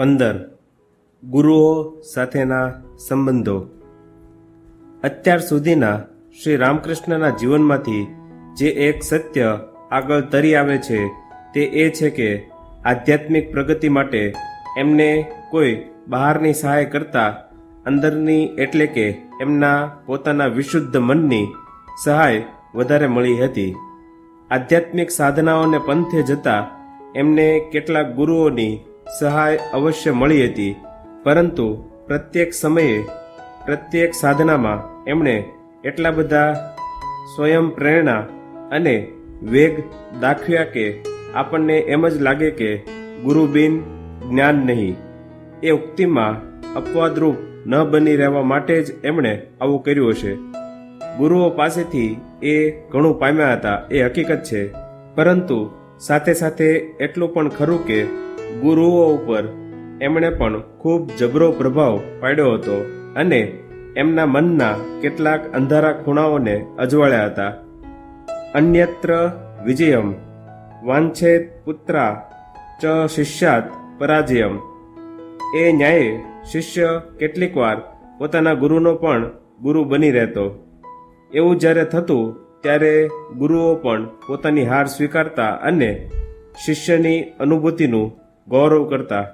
પંદર. ગુરુઓ સાથેના સંબંધો. અત્યાર સુધીના શ્રી રામકૃષ્ણના જીવનમાંથી જે એક સત્ય આગળ તરી આવે છે તે એ છે કે આધ્યાત્મિક પ્રગતિ માટે એમને કોઈ બહારની સહાય કરતા અંદરની એટલે કે એમના પોતાના વિશુદ્ધ મનની સહાય વધારે મળી હતી. આધ્યાત્મિક સાધનાઓને પંથે જતા એમને કેટલાક ગુરુઓની સહાય અવશ્ય મળી હતી. પરંતુ પ્રત્યેક સમયે, પ્રત્યેક સાધનામાં એમણે એટલા બધા સ્વયં પ્રેરણા અને વેગ દાખવ્યા કે આપણને એમ જ લાગે કે ગુરુ બિન જ્ઞાન નહીં. એ ઉક્તિમાં અપવાદરૂપ ન બની રહેવા માટે જ એમણે આવું કર્યું હશે. ગુરુઓ પાસેથી એ ઘણું પામ્યા હતા, એ હકીકત છે. પરંતુ સાથે સાથે એટલું પણ ખરું કે ગુરુઓ ઉપર એમણે પણ ખૂબ જબરો પ્રભાવ પાડ્યો હતો અને એમના મનના કેટલાક અંધારા ખૂણાઓને અજવાળ્યા હતા. અન્યત્ર વિજયમ, વાંછેત પુત્રા ચ શિષ્યાત પરાજયમ. એ ન્યાયે શિષ્ય કેટલીક વાર પોતાના ગુરુનો પણ ગુરુ બની રહેતો. એવું જ્યારે થતું ત્યારે ગુરુઓ પણ પોતાની હાર સ્વીકારતા અને શિષ્યની અનુભૂતિનું ગૌરવ કરતા